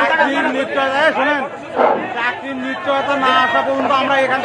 চাকরির নিশ্চয়তা শোনেন চাকরির নিশ্চয়তা না আসা পর্যন্ত আমরা এখানে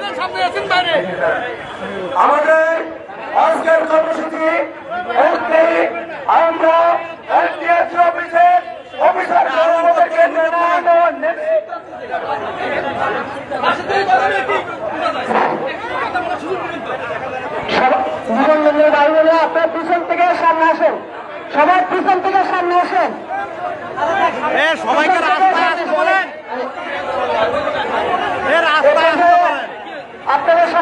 আমাদের আজকের কর্মসূচি আমরা অফিসের অফিসার আপনার পিছন থেকে সামনে আসেন। সবার পিছন থেকে সামনে আসেন।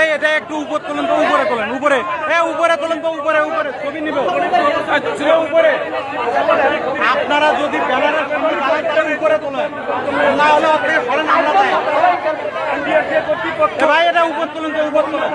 এই, এটা একটু উপর তুলুন তো, উপরে তোলেন, উপরে। এ উপরে তুলুন তো, উপরে উপরে, ছবি নিব। উপরে। আপনারা যদি ব্যানারের উপরে তোলেন। না হলে আমরা ভাই, এটা উপর তুলুন তো, উপর তুলুন।